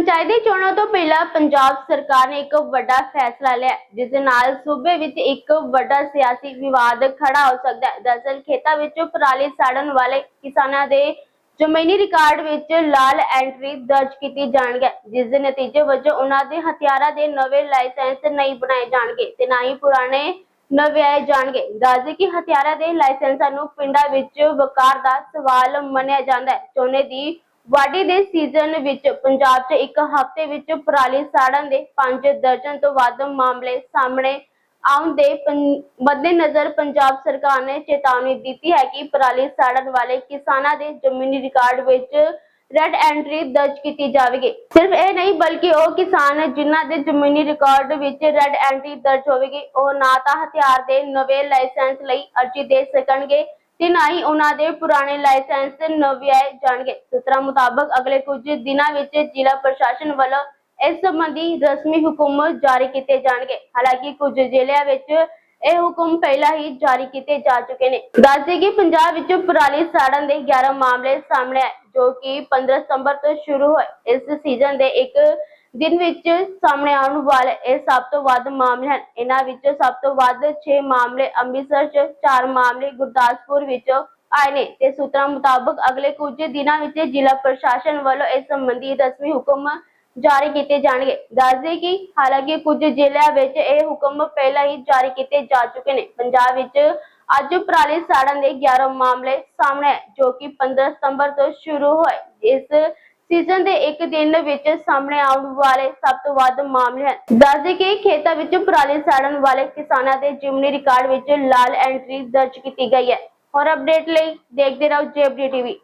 ਪੰਚਾਇਤੀ ਚੋਣਾਂ ਤੋਂ ਪਹਿਲਾਂ ਪੰਜਾਬ ਸਰਕਾਰ ਨੇ ਇੱਕ ਵੱਡਾ ਫੈਸਲਾ ਲਿਆ, ਜਿਸ ਦੇ ਨਾਲ ਸੂਬੇ ਵਿੱਚ ਇੱਕ ਵੱਡਾ ਸਿਆਸੀ ਵਿਵਾਦ ਖੜਾ ਹੋ ਸਕਦਾ ਹੈ। ਦਰਅਸਲ ਖੇਤਾਂ ਵਿੱਚ ਪਰਾਲੀ ਸਾੜਨ ਵਾਲੇ ਕਿਸਾਨਾਂ ਦੇ ਜ਼ਮੀਨੀ ਰਿਕਾਰਡ ਵਿੱਚ ਲਾਲ ਐਂਟਰੀ ਦਰਜ ਕੀਤੀ ਜਾਣਗੇ, ਜਿਸ ਦੇ ਨਤੀਜੇ ਵਜੋਂ ਉਹਨਾਂ ਦੇ ਹਥਿਆਰਾਂ ਦੇ ਨਵੇਂ ਲਾਇਸੈਂਸ ਨਹੀਂ ਬਣਾਏ ਜਾਣਗੇ ਤੇ ਨਾ ਹੀ ਪੁਰਾਣੇ ਨਵਿਆਏ ਜਾਣਗੇ। ਦੱਸਦੇ ਕਿ ਹਥਿਆਰਾਂ ਦੇ ਲਾਇਸੈਂਸਾਂ ਨੂੰ ਪਿੰਡਾਂ ਵਿੱਚ ਵਕਾਰ ਦਾ ਸਵਾਲ ਮੰਨਿਆ ਜਾਂਦਾ ਹੈ। ਝੋਨੇ ਦੀ ਵਾਢੀ ਦੇ ਸੀਜ਼ਨ ਵਿੱਚ ਪੰਜਾਬ 'ਚ ਇੱਕ ਹਫ਼ਤੇ ਵਿੱਚ ਪਰਾਲੀ ਸਾੜਨ ਦੇ 5 ਦਰਜਨ ਤੋਂ ਵੱਧ ਮਾਮਲੇ ਸਾਹਮਣੇ ਆਉਣ ਦੇ ਮੱਦੇਨਜ਼ਰ ਪੰਜਾਬ ਸਰਕਾਰ ਨੇ ਚੇਤਾਵਨੀ ਦਿੱਤੀ ਹੈ ਕਿ ਪਰਾਲੀ ਸਾੜਨ ਵਾਲੇ ਕਿਸਾਨਾਂ ਦੇ ਜ਼ਮੀਨੀ ਰਿਕਾਰਡ ਵਿੱਚ ਰੈੱਡ ਐਂਟਰੀ ਦਰਜ ਕੀਤੀ ਜਾਵੇਗੀ। ਸਿਰਫ ਇਹ ਨਹੀਂ ਬਲਕਿ ਉਹ ਕਿਸਾਨ ਜਿਨ੍ਹਾਂ ਦੇ ਜ਼ਮੀਨੀ ਰਿਕਾਰਡ ਵਿੱਚ ਰੈੱਡ ਐਂਟਰੀ ਦਰਜ ਹੋਵੇਗੀ, ਉਹ ਨਾ ਤਾਂ ਹਥਿਆਰ ਦੇ ਨਵੇਂ ਲਾਇਸੈਂਸ ਲਈ ਅਰਜ਼ੀ ਦੇ ਸਕਣਗੇ ਤੇ ਨਾ ਹੀ ਉਹਨਾਂ ਦੇ ਪੁਰਾਣੇ ਲਾਇਸੈਂਸ ਨਵਿਆਏ ਜਾਣਗੇ। ਸੂਤਰਾਂ ਮੁਤਾਬਕ ਅਗਲੇ ਕੁਝ ਦਿਨਾਂ ਵਿੱਚ ਜ਼ਿਲ੍ਹਾ ਪ੍ਰਸ਼ਾਸਨ ਵੱਲੋਂ ਇਸ ਸੰਬੰਧੀ ਰਸਮੀ ਹੁਕਮ ਜਾਰੀ ਕੀਤੇ ਜਾਣਗੇ। ਹਾਲਾਂਕਿ ਕੁਝ ਜ਼ਿਲ੍ਹਿਆਂ ਵਿੱਚ ਇਹ ਹੁਕਮ ਪਹਿਲਾਂ ਹੀ ਜਾਰੀ ਕੀਤੇ ਜਾ ਚੁੱਕੇ ਨੇ। ਦੱਸਦੇ ਕਿ ਪੰਜਾਬ ਵਿੱਚ ਪਰਾਲੀ ਸਾੜਨ ਦੇ 11 ਮਾਮਲੇ ਸਾਹਮਣੇ ਆਏ, ਜੋ ਕਿ 15 ਸਤੰਬਰ ਤੋਂ ਸ਼ੁਰੂ ਹੋਏ। ਇਸ ਸੀਜ਼ਨ ਦੇ ਇੱਕ ਦਿਨ ਵਿੱਚ ਸਾਹਮਣੇ ਆਉਣ ਵਾਲੇ ਇਹ ਸਭ ਤੋਂ ਵੱਧ ਮਾਮਲੇ ਹਨ। ਇਹਨਾਂ ਵਿੱਚ ਸਭ ਤੋਂ ਵੱਧ 6 ਮਾਮਲੇ ਅੰਮ੍ਰਿਤਸਰ 'ਚ 4 ਮਾਮਲੇ ਗੁਰਦਾਸਪੁਰ ਵਿੱਚ ਆਏ ਨੇ ਤੇ ਸੂਤਰਾਂ ਮੁਤਾਬਕ ਅਗਲੇ ਕੁਝ ਦਿਨਾਂ ਵਿੱਚ ਜ਼ਿਲ੍ਹਾ ਪ੍ਰਸ਼ਾਸਨ ਵੱਲੋਂ ਇਸ ਸੰਬੰਧੀ ਰਸਮੀ ਹੁਕਮ ਜਾਰੀ ਕੀਤੇ ਜਾਣਗੇ। ਦੱਸਦੇ ਕਿ ਹਾਲਾਂਕਿ ਕੁਝ ਜ਼ਿਲ੍ਹਿਆਂ ਵਿੱਚ ਇਹ ਹੁਕਮ ਪਹਿਲਾਂ ਹੀ ਜਾਰੀ ਕੀਤੇ ਜਾ ਚੁੱਕੇ ਨੇ। ਪੰਜਾਬ ਵਿੱਚ ਅੱਜ ਪਰਾਲੀ ਸਾੜਨ ਦੇ 11 ਮਾਮਲੇ ਸਾਹਮਣੇ ਆਏ, ਜੋ ਕਿ 15 ਸਤੰਬਰ ਤੋਂ ਸ਼ੁਰੂ ਹੋਏ। ਇਸ ਸੀਜ਼ਨ ਦੇ ਇੱਕ ਦਿਨ ਵਿੱਚ ਸਾਹਮਣੇ ਆਉਣ ਵਾਲੇ ਸਭ ਤੋਂ ਵੱਧ ਮਾਮਲੇ ਹਨ। ਦੱਸਦੇ ਕਿ ਖੇਤਾਂ ਵਿੱਚ ਪਰਾਲੀ ਸਾੜਨ ਵਾਲੇ ਕਿਸਾਨਾਂ ਦੇ ਜਿਮਨੀ ਰਿਕਾਰਡ ਵਿੱਚ ਲਾਲ ਐਂਟਰੀ ਦਰਜ ਕੀਤੀ ਗਈ ਹੈ। ਹੋਰ ਅਪਡੇਟ ਲਈ ਦੇਖਦੇ ਰਹੋ ਜੇਬਡੀ ਟੀਵੀ।